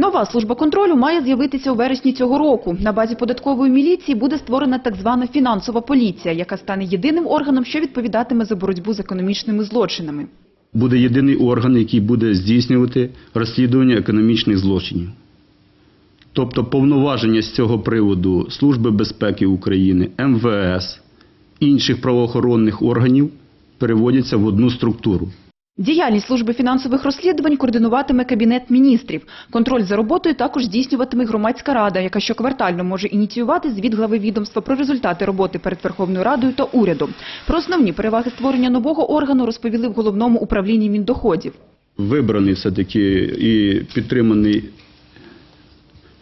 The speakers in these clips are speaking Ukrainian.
Нова служба контролю має з'явитися у вересні цього року. На базі податкової міліції буде створена так звана фінансова поліція, яка стане єдиним органом, що відповідатиме за боротьбу з економічними злочинами. Буде єдиний орган, який буде здійснювати розслідування економічних злочинів. Тобто повноваження з цього приводу Служби безпеки України, МВС, інших правоохоронних органів переводяться в одну структуру. Діяльність служби фінансових розслідувань координуватиме Кабінет міністрів. Контроль за роботою також здійснюватиме громадська рада, яка щоквартально може ініціювати звіт глави відомства про результати роботи перед Верховною Радою та урядом. Про основні переваги створення нового органу розповіли в головному управлінні Міндоходів. Вибраний все-таки і підтриманий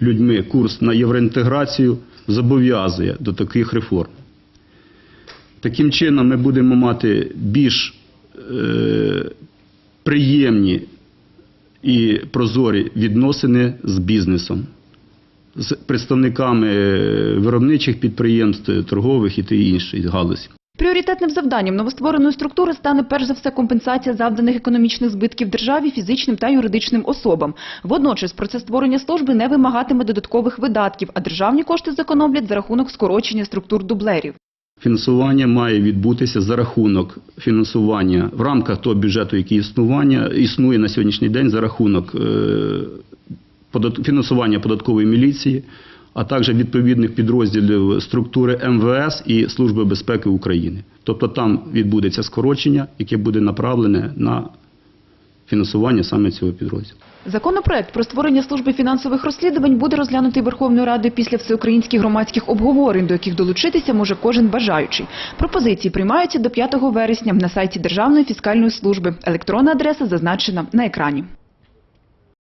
людьми курс на євроінтеграцію зобов'язує до таких реформ. Таким чином ми будемо мати більш е, приємні і прозорі відносини з бізнесом, з представниками е, виробничих підприємств, торгових і та інших галузі. Пріоритетним завданням новоствореної структури стане перш за все компенсація завданих економічних збитків державі, фізичним та юридичним особам. Водночас процес створення служби не вимагатиме додаткових видатків, а державні кошти зекономлять за рахунок скорочення структур дублерів. Фінансування має відбутися за рахунок фінансування в рамках того бюджету, який існування, існує на сьогоднішній день за рахунок е, фінансування податкової міліції, а також відповідних підрозділів структури МВС і Служби безпеки України. Тобто там відбудеться скорочення, яке буде направлене на фінансування саме цього підрозділу. Законопроект про створення служби фінансових розслідувань буде розглянутий Верховною Радою після всеукраїнських громадських обговорень, до яких долучитися може кожен бажаючий. Пропозиції приймаються до 5 вересня на сайті Державної фіскальної служби. Електронна адреса зазначена на екрані.